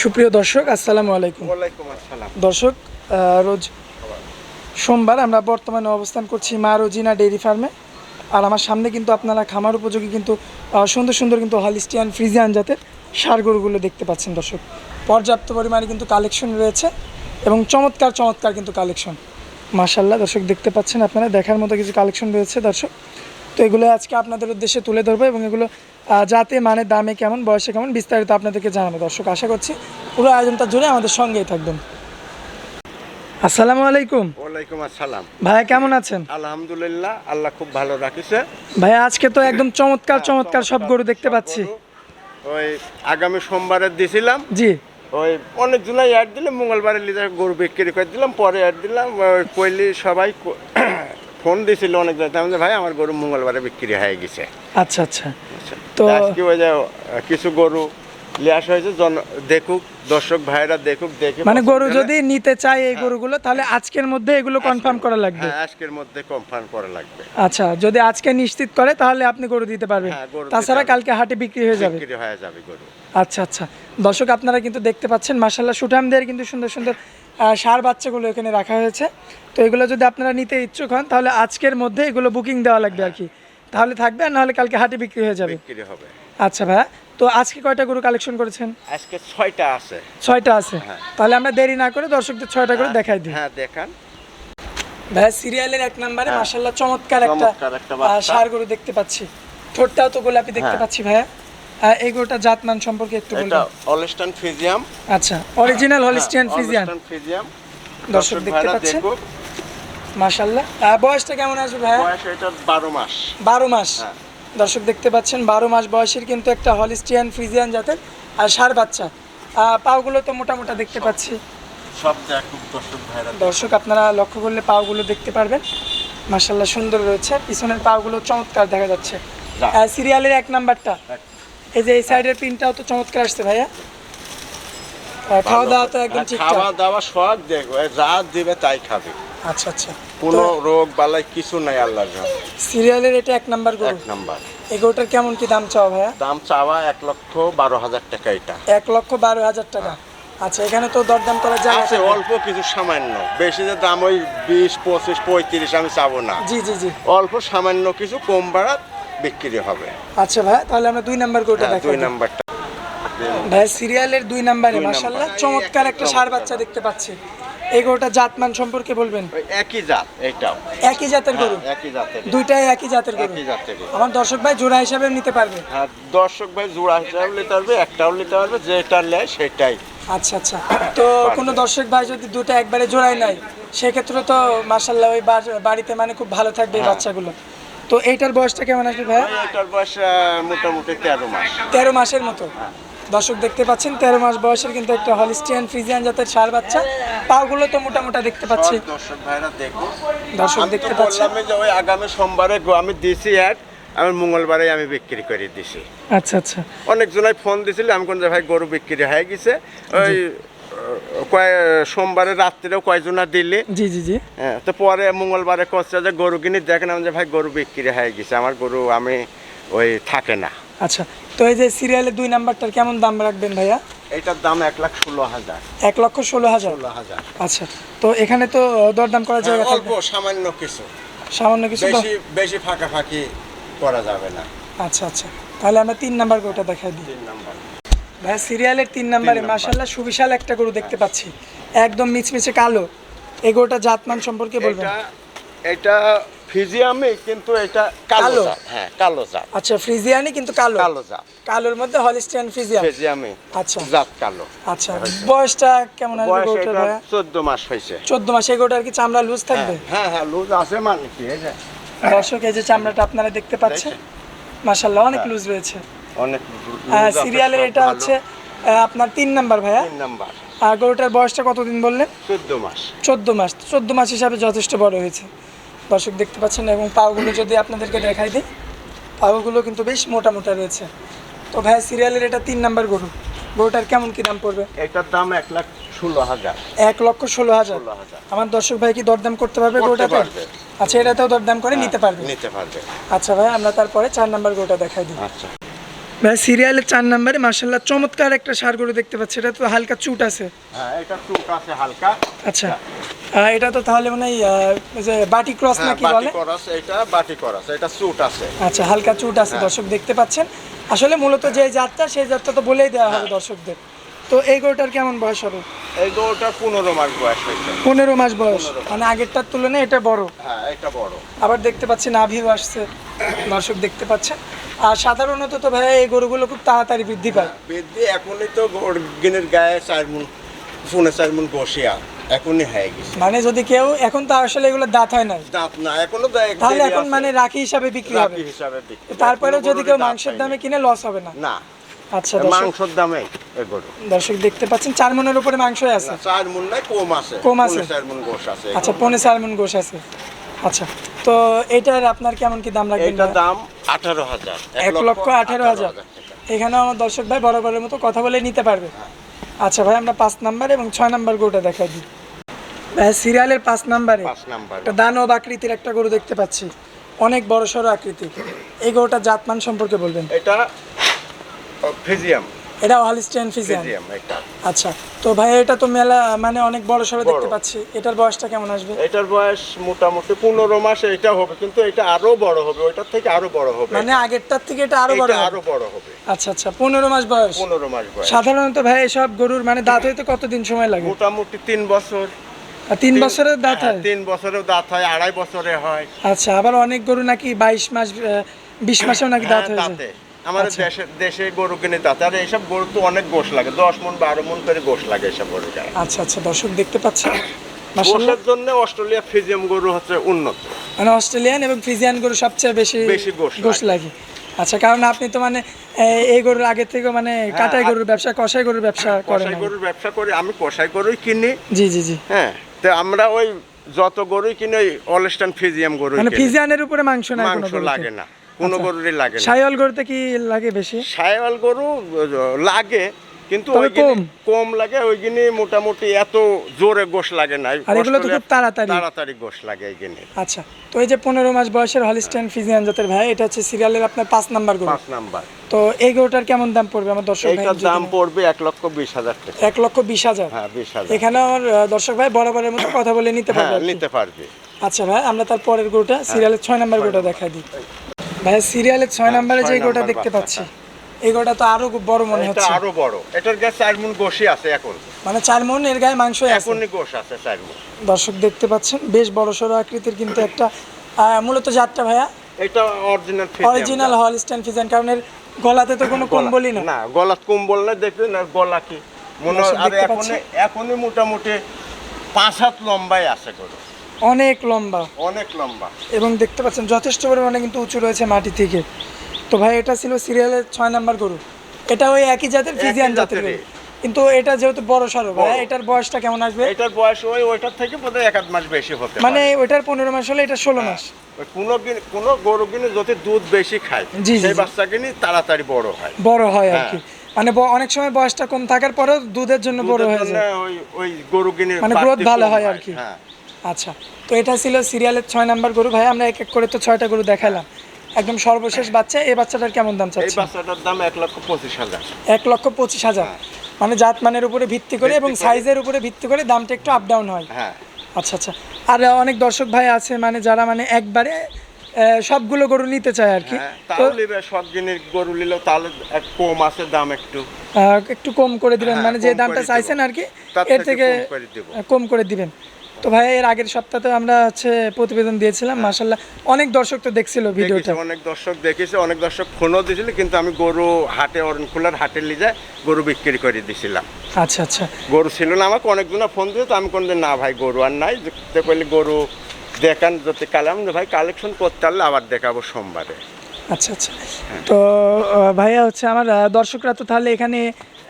সুপ্রিয় দর্শক আসসালামু আলাইকুম। ওয়ালাইকুম আসসালাম। দর্শক রোজ সোমবার আমরা বর্তমানে অবস্থান করছি মা রোজিনা ডেইরি ফার্মে। আর আমার সামনে কিন্তু আপনারা খামার উপযোগী কিন্তু সুন্দর সুন্দর কিন্তু হলিস্টিয়ান ফ্রিজিয়ান জাতের সার গরুগুলো দেখতে পাচ্ছেন দর্শক। পর্যাপ্ত পরিমাণে কিন্তু কালেকশন রয়েছে এবং চমৎকার চমৎকার কিন্তু কালেকশন। মাশাল্লাহ দর্শক দেখতে পাচ্ছেন আপনারা দেখার মতো কিছু কালেকশন রয়েছে দর্শক। তো এগুলো আজকে আপনাদের উদ্দেশ্যে তুলে ধরবো এবং এগুলো যাতে মানে দামে কেমন বয়সে কেমন বিস্তারিত আপনাদেরকে জানাব। দর্শক আশা করছি পুরো আয়োজনটা জুড়ে আমাদের সঙ্গেই থাকবেন। আসসালামু আলাইকুম। ওয়ালাইকুম আসসালাম। ভাইয়া কেমন আছেন? আলহামদুলিল্লাহ আল্লাহ খুব ভালো রাখিছে। ভাইয়া আজকে তো একদম চমৎকার চমৎকার সব গরু দেখতে পাচ্ছি। ওই আগামী সোমবারে দিছিলাম। জি। ওই অনেক জনাই অ্যাড দিলাম মঙ্গলবারে লিজা গরু বিক্রি করে দিলাম পরে অ্যাড দিলাম কইলি সবাই ফোন দিছিল অনেক আমি ভাই আমার গরু মঙ্গলবারে বিক্রি হয়ে গেছে। আচ্ছা আচ্ছা। তো আজকে ওই যে কিছু গরু লিয়ে আসা হয়েছে জন দেখুক দর্শক ভাইরা দেখুক দেখে মানে গরু যদি নিতে চায় এই গরুগুলো তাহলে আজকের মধ্যে এগুলো কনফার্ম করা লাগবে। হ্যাঁ আজকের মধ্যে কনফার্ম করা লাগবে। আচ্ছা যদি আজকে নিশ্চিত করে তাহলে আপনি গরু দিতে পারবেন। হ্যাঁ, তাছাড়া কালকে হাটে বিক্রি হয়ে যাবে। বিক্রি হয়ে যাবে গরু। আচ্ছা আচ্ছা। দর্শক আপনারা কিন্তু দেখতে পাচ্ছেন মাসাল্লাহ সুঠামদের কিন্তু সুন্দর সুন্দর ষাঁড় বাচ্চাগুলো এখানে রাখা হয়েছে। তো এগুলো যদি আপনারা নিতে ইচ্ছুক হন তাহলে আজকের মধ্যে এগুলো বুকিং দেওয়া লাগবে আর কি। তাহলে থাকবে আর নাহলে কালকে হাটে বিক্রি হয়ে যাবে। বিক্রি হবে। আচ্ছা ভাইয়া তো আজকে কয়টা গরু কালেকশন করেছেন? আজকে ছয়টা আছে। ছয়টা আছে। হ্যাঁ। তাহলে আমরা দেরি না করে দর্শকদের ছয়টা করে দেখাই দিই। হ্যাঁ দেখান। ভাইয়া সিরিয়ালের এক নম্বরে চমৎকার একটা চমৎকার একটা। ষাঁড় গরু দেখতে পাচ্ছি। ঠোঁটটাও তো গোলাপি দেখতে হ্যাঁ। পাচ্ছি ভাইয়া। আহ, এই গরুটা জাতমান সম্পর্কে একটু এটা বলবেন? অলস্টান ফিজিয়াম আচ্ছা অরিজিনাল হলিস্টিয়ান ফ্রিজিয়ান ফিজিয়াম দর্শক দেখতে পাচ্ছেন। মাশাল্লাহ বয়সটা কেমন আসবে বয়স এটা বারো মাস। বারো মাস। হ্যাঁ। দর্শক দেখতে পাচ্ছেন বারো মাস বয়সের কিন্তু একটা হলিস্টিয়ান ফ্রিজিয়ান জাতের আর ষাঁড় বাচ্চা। পাগুলো তো মোটা মোটা দেখতে পাচ্ছি। সব দর্শক ভাইরা দর্শক আপনারা লক্ষ্য করলে পাগুলো দেখতে পারবেন। মাশাল্লাহ সুন্দর রয়েছে। পিছনের পাগুলো চমৎকার দেখা যাচ্ছে। সিরিয়ালের এক নাম্বারটা। এই যে এই সাইডের প্রিন্টটাও তো চমৎকার আসছে ভাইয়া। খাওয়া দাওয়া তো একদম খাওয়া দাওয়া সব দেখো এ যা দিবে তাই খাবে। আচ্ছা আচ্ছা। কোনো রোগ বালাই কিছু নাই আল্লাহর। সিরিয়ালের এটা এক নাম্বার গরু। এক নাম্বার। এই গরুটার কেমন কি দাম চাওয়া ভাইয়া? দাম চাওয়া এক লক্ষ বারো হাজার টাকা এটা। এক লক্ষ বারো হাজার টাকা। আচ্ছা এখানে তো দরদাম করা যায় আছে অল্প কিছু সামান্য। বেশি যে দাম ওই বিশ পঁচিশ পঁয়ত্রিশ আমি চাবো না। জি জি জি। অল্প সামান্য কিছু কম বাড়াত বিক্রি হবে। আচ্ছা ভাই তাহলে আমরা দুই নাম্বার গরুটা হ্যাঁ, দেখাই দুই নাম্বারটা। ভাই সিরিয়ালের দুই নাম্বারে নাম্বার। চমৎকার একটা সার বাচ্চা দেখতে পাচ্ছি। এই গরুটা জাতমান সম্পর্কে বলবেন? একই জাত এইটাও। একই জাতের গরু? হ্যাঁ, একই জাতের দুইটাই একই জাতের গরু? একই জাতের আমার দর্শক ভাই জোড়া হিসাবে নিতে পারবে? হ্যাঁ দর্শক ভাই জোড়া হিসাবে নিতে পারবে একটাও নিতে পারবে যেটা নেয় সেটাই। আচ্ছা আচ্ছা। তো কোনো দর্শক ভাই যদি দুটো একবারে জোড়াই নাই সেক্ষেত্রে তো মাশাল্লাহ ওই বাড়িতে মানে খুব ভালো থাকবে এই হ্যাঁ। বাচ্চাগুলো। তো এইটার বয়সটা কেমন আসবে ওই এটার বয়স মোটামুটি তেরো মাস। তেরো মাসের মতো। দর্শক দেখতে পাচ্ছেন তেরো মাস বয়সের কিন্তু একটা হলিস্টিয়ান ফ্রিজিয়ান জাতের ষাঁড় বাচ্চা। পাগুলো তো মোটা মোটা দেখতে পাচ্ছি। দর্শক ভাইরা দেখো। দর্শক দেখতে পাচ্ছি। বললামই যে ওই আগামী সোমবারে গো- আমি দিছি এক আমি মঙ্গলবারে আমি বিক্রি করে দিছি। আচ্ছা আচ্ছা। অনেক জনাই ফোন দিছিল আমি কোন ভাই গরু বিক্রি হয়ে গেছে ওই কয় সোমবারে রাত্রেও কয়জনা দিলে। জি জি জি। হ্যাঁ তো পরে মঙ্গলবারে কচ্ছে যে গরু কিনে দেখেন আমি যে ভাই গরু বিক্রি হয়ে গেছে আমার গরু আমি ওই থাকে না। আচ্ছা তো এই যে সিরিয়ালের দুই নাম্বারটার কেমন দাম রাখবেন ভাইয়া? এটার দাম এক লাখ ষোলো হাজার। এক লক্ষ ষোলো হাজার? ষোলো হাজার। আচ্ছা তো এখানে তো দরদাম করার জায়গা হ্যাঁ, অল্প সামান্য কিছু। সামান্য কিছু বেশি বেশি ফাঁকা ফাঁকি করা যাবে না। আচ্ছা আচ্ছা। তাহলে আমরা তিন নাম্বার গরুটা দেখাই দিই। তিন নাম্বার। ভাইয়া সিরিয়ালের তিন নাম্বারে নাম্বার। মাশাল্লাহ সুবিশাল একটা গরু দেখতে পাচ্ছি। একদম মিচমিচে কালো। এই গরুটা জাতমান সম্পর্কে বলবেন? এটা এটা ফিজিয়ামে কিন্তু এটা কালো? হ্যাঁ কালো জাত। আচ্ছা ফ্রিজিয়ানি কিন্তু কালো? কালো জাত। কালোর মধ্যে হলিস্টিয়ান ফ্রিজিয়ান ফিজিয়ামে আচ্ছা। জাত কালো। আচ্ছা বয়সটা কেমন আসবে গরুটার ভাইয়া? চোদ্দ মাস হয়েছে। চোদ্দ মাস এই গরুটার কি চামড়া লুজ থাকবে? হ্যাঁ হ্যাঁ লুজ আছে মানে কি এই যে। দর্শক এই যে চামড়াটা আপনারা দেখতে পাচ্ছেন মাশাল্লাহ অনেক লুজ রয়েছে। অনেক আহ, সিরিয়ালের এটা হচ্ছে আপনার তিন নাম্বার ভাইয়া। তিন নাম্বার। আর গরুটার বয়সটা কতদিন বললেন? চোদ্দ মাস। চোদ্দ মাস। চোদ্দ মাস হিসাবে যথেষ্ট বড় হয়েছে। দর্শক দেখতে পাচ্ছেন এবং পাওগুলো যদি আপনাদেরকে দেখাই দিই পাওগুলো কিন্তু বেশ মোটা মোটা রয়েছে। তো ভাই সিরিয়ালের এটা তিন নাম্বার গরু। গরুটার কেমন কি দাম পড়বে? এটার দাম এক লাখ ষোলো হাজার। এক লক্ষ ষোলো হাজার। আমার দর্শক ভাই কি দরদাম করতে পারবে গরুটাতে। আচ্ছা এটাতেও দরদাম করে নিতে পারবে? নিতে পারবে। আচ্ছা ভাই আমরা তারপরে চার নাম্বার গরুটা দেখাই দিই। আচ্ছা। ভাই সিরিয়ালের চার নম্বরে মার্শাল্লাহ চমৎকার একটা সার গরু দেখতে পাচ্ছি। এটা তো হালকা চুট আছে। হ্যাঁ এটা চুট আছে হালকা। আচ্ছা। এটা তো তাহলে মানে যে বাটি ক্রস হ্যাঁ নাকি বাটি বলে? করাস এটা বাটি ক্রস এটা চুট আছে। আচ্ছা হালকা চুট আছে দর্শক দেখতে পাচ্ছেন। আসলে মূলত যে যাত্রা সেই যাত্রা তো বলেই দেওয়া হবে দর্শকদের। তো এই গরুটার কেমন বয়স হবে? এই গরুটা পনেরো মাস বয়স হয়েছে। পনেরো মাস বয়স। মানে আগেরটার তুলনায় এটা বড়। হ্যাঁ এটা বড়। আবার দেখতে পাচ্ছি নাভিও আসছে দর্শক দেখতে পাচ্ছেন আর সাধারণত তো ভাই এই গরুগুলো খুব তাড়াতাড়ি বৃদ্ধি পায়। বৃদ্ধি এখনই তো গিনের গায়ে চার মুন ফোনে চার মুন বসিয়া এখনই হয়ে গেছে। মানে যদি কেউ এখন তো আসলে এগুলো দাঁত হয় নাই। দাঁত না এখনও তাহলে এখন মানে রাখি হিসাবে বিক্রি হবে। রাখি হিসাবে বিক্রি। তারপরেও যদি কেউ মাংসের দামে কিনে লস হবে না। না। আচ্ছা মাংসের দামে এ গরু। দর্শক দেখতে পাচ্ছেন চার মনের উপরে মাংসই আছে। চার মুন নাই কম আছে। কম আছে? চার মুন গোশ আছে আচ্ছা পনে চার মন গোশ আছে। আচ্ছা তো এটার আপনার কেমন কি দাম লাগবে এইটার দাম আঠারো হাজার। এক লক্ষ আঠারো হাজার। এখানেও আমার দর্শক ভাই বরাবরের মতো কথা বলে নিতে পারবে। আচ্ছা ভাই আমরা পাঁচ নাম্বার এবং ছয় নাম্বার গরুটা দেখাই দিই। ভাই সিরিয়ালের পাঁচ নাম্বারে একটা দানব আকৃতির একটা গরু দেখতে পাচ্ছি। অনেক বড় সড়ো আকৃতি এই গরুটার জাতমান সম্পর্কে বলবেন? এটা ফিজিয়াম। এটা হলিস্টিয়ান ফিজিয়ান ফিজিয়াম আচ্ছা তো ভাই এটা তো মেলা মানে অনেক বড় সড়ো দেখতে পাচ্ছি। এটার বয়সটা কেমন আসবে? এটার বয়স মোটামুটি পনেরো মাস এটা হবে কিন্তু এটা আরও বড় হবে ওইটার থেকে আরও বড় হবে। মানে আগেরটার থেকে এটা আরও বড় হবে। আরও বড় হবে। আচ্ছা আচ্ছা পনেরো মাস বয়স। পনেরো মাস বয়স। সাধারণত ভাই এসব গরুর মানে দাঁত হইতে কতদিন সময় লাগে? মোটামুটি তিন বছর। তিন বছরের দাঁত হ্যাঁ, হয়? তিন বছরেও দাঁত হয় আড়াই বছরে হয়। আচ্ছা আবার অনেক গরু নাকি বাইশ মাস বিশ মাসেও নাকি দাঁত হ্যাঁ, হয়ে যায়? আমাদের আচ্ছা। দেশে দেশে গরু কিনে দাঁত আর এইসব গরু তো অনেক গোশ লাগে দশ মন বারো মন করে গোশ লাগে এসব গরু আচ্ছা আচ্ছা দর্শক দেখতে পাচ্ছেন? গোশের জন্য অস্ট্রেলিয়া ফিজিয়াম গরু হচ্ছে উন্নত। মানে অস্ট্রেলিয়ান এবং ফ্রিজিয়ান গরু সবচেয়ে বেশি বেশি গোশ গোশ লাগে। আচ্ছা কারণ আপনি তো মানে এই গরুর আগে থেকে মানে কাটাই গরুর ব্যবসা কষাই গরুর ব্যবসা করেন কষাই গরুর ব্যবসা করি আমি কষাই গরুই কিনি। জি জি জি। হ্যাঁ তো আমরা ওই যত গরুই কিনি ওই অলস্টান ফিজিয়াম গরু মানে ফিজিয়ানের উপরে মাংস না মাংস লাগে না। কোনো আচ্ছা। গরুরই লাগে না। সাইওয়াল গরুতে কি লাগে বেশি? সাইওয়াল গরু লাগে কিন্তু ওই কম। কম লাগে মোটামুটি এত জোরে গোশ লাগে না। আর এগুলো তো খুব তাড়াতাড়ি। তাড়াতাড়ি গোশ লাগে এই আচ্ছা তো এই যে পনেরো মাস বয়সের হলিস্টাইন ফিজিয়ান জাতের ভাই এটা হচ্ছে সিরিয়ালের আপনার পাঁচ নাম্বার গরু। পাঁচ নাম্বার। তো এই গরুটার কেমন দাম পড়বে আমার দর্শক ভাই? দাম পড়বে এক লক্ষ বিশ হাজার টাকা। এক লক্ষ বিশ হাজার? হ্যাঁ বিশ হাজার। এখানে আমার দর্শক ভাই বরাবরের মতো কথা বলে নিতে হ্যাঁ পারবে নিতে পারবে। আচ্ছা ভাই আমরা তার পরের গরুটা সিরিয়ালের ছয় নাম্বার গরুটা দেখাই দিই। ভাই সিরিয়ালের ছয় নাম্বারে যে নাম্বার দেখতে পাচ্ছি এই গরুটা তো আরও বড় মনে হচ্ছে। আরও বড়। এটার গায়ে চার মুন গোশি আছে এখন। মানে চার মন এর গায়ে মাংস আছে। এখনই গোশ আছে চার মুন। দর্শক দেখতে পাচ্ছেন বেশ বড় সড়ো আকৃতির কিন্তু একটা মূলত জাতটা ভাইয়া? এটা অরিজিনাল অরিজিনাল হলিস্টাইন ফিজিয়ান কারণ এর গলাতে তো কোনো কম্বলই না। না গলা কম্বল না দেখবেন আর গলা কি? মনে হয় আর এখনই এখনই মোটামুটি পাঁচ হাত লম্বাই আছে গরু অনেক লম্বা। অনেক লম্বা। এবং দেখতে পাচ্ছেন যথেষ্ট পরিমাণে কিন্তু উঁচু রয়েছে মাটি থেকে। তো ভাই এটা ছিল সিরিয়ালের ছয় নাম্বার গরু। এটা ওই একই জাতের ফিজিয়ান জাতের গরু। কিন্তু এটা যেহেতু বড় সড়ো ভাই এটার বয়সটা কেমন আসবে? এটার বয়স ওই ওইটার থেকে বোধহয় এক আধ মাস বেশি হতে মানে ওইটার পনেরো মাস হলে এটা ষোলো মাস। ওই কোনো কোনো গরু কিনে যদি দুধ বেশি খায় সেই বাচ্চা কিনে তাড়াতাড়ি বড় হয়। বড় হয় আর হ্যাঁ। কি মানে অনেক সময় বয়সটা কম থাকার পরেও দুধের জন্য বড় হয়ে যায়। ওই ওই গরু কিনে মানে growth ভালো হয় আর কি। হ্যাঁ। আচ্ছা তো এটা ছিল সিরিয়ালের ছয় নাম্বার গরু। ভাই আমরা এক এক করে তো ছয়টা গরু দেখালাম। একদম সর্বশেষ বাচ্চা এই বাচ্চাটার কেমন দাম এই বাচ্চাটার দাম এক লক্ষ পঁচিশ হাজার। এক লক্ষ পঁচিশ হাজার। মানে জাত মানের উপরে ভিত্তি করে এবং সাইজের উপরে ভিত্তি করে দামটা একটু আপ ডাউন হয়। হ্যাঁ। আচ্ছা আচ্ছা। আর অনেক দর্শক ভাই আছে মানে যারা মানে একবারে সবগুলো গরু নিতে চায় আর কি। হ্যাঁ তো সব জিনিস গরু নিলেও তাহলে এক কম আছে দাম একটু। একটু কম করে দিবেন হ্যাঁ, মানে যে দামটা চাইছেন আর কি এর থেকে কম করে দিবেন। তো ভাই এর আগের সপ্তাহে আমরা হচ্ছে প্রতিবেদন দিয়েছিলাম মাসাল্লাহ অনেক দর্শক তো দেখছিল ভিডিওটা। অনেক দর্শক দেখেছে অনেক দর্শক ফোনও দিয়েছিল কিন্তু আমি গরু হাটে অরণখোলার হাটে নিয়ে যায় গরু বিক্রি করে দিছিলাম আচ্ছা আচ্ছা। গরু ছিল না আমাকে অনেকজনা ফোন দিয়ে তো আমি কোনদিন না ভাই গরু আর নাই। তো কইলে গরু দেখান যদি কালাম ভাই কালেকশন করতে পারলে আবার দেখাবো সোমবারে। আচ্ছা আচ্ছা। তো ভাইয়া হচ্ছে আমার দর্শকরা তো তাহলে এখানে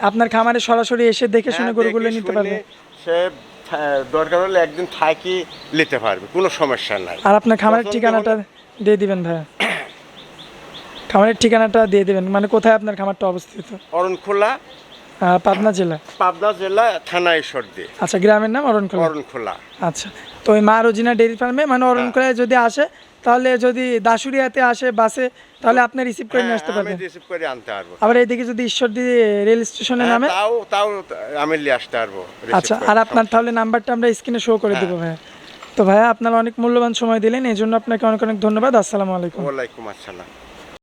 আপনার খামারে সরাসরি এসে দেখে শুনে হ্যাঁ, গরুগুলো নিতে শুনে পারবে সে দরকার হলে একদিন থাকি নিতে পারবে কোনো সমস্যা নাই। আর আপনার খামারের ঠিকানাটা দিয়ে দিবেন ভাইয়া। খামারের ঠিকানাটা দিয়ে দিবেন মানে কোথায় আপনার খামারটা অবস্থিত? অরণখোলা পাবনা জেলা। পাবনা জেলা থানা ঈশ্বরদী। আচ্ছা গ্রামের নাম অরণখোলা। অরণখোলা। আচ্ছা তো ওই মা রোজিনা ডেয়ারি ফার্মে মানে অরণখোলায় যদি আসে তাহলে যদি দাসুরিয়াতে আসে বাসে তাহলে আপনি রিসিভ করে নিয়ে আসতে হ্যাঁ, আমি পারবেন। রিসিভ করে আনতে পারব। আবার এইদিকে যদি ঈশ্বরদী রেল স্টেশনে হ্যাঁ, নামে? তাও তাও আমি নিয়ে আসতে পারব আচ্ছা আর আপনার তাহলে নাম্বারটা আমরা স্ক্রিনে শো করে দেবো ভাইয়া। তো ভাইয়া আপনারা অনেক মূল্যবান সময় দিলেন এই জন্য আপনাকে অনেক অনেক ধন্যবাদ। আসসালামু আলাইকুম। ওয়ালাইকুম আসসালাম।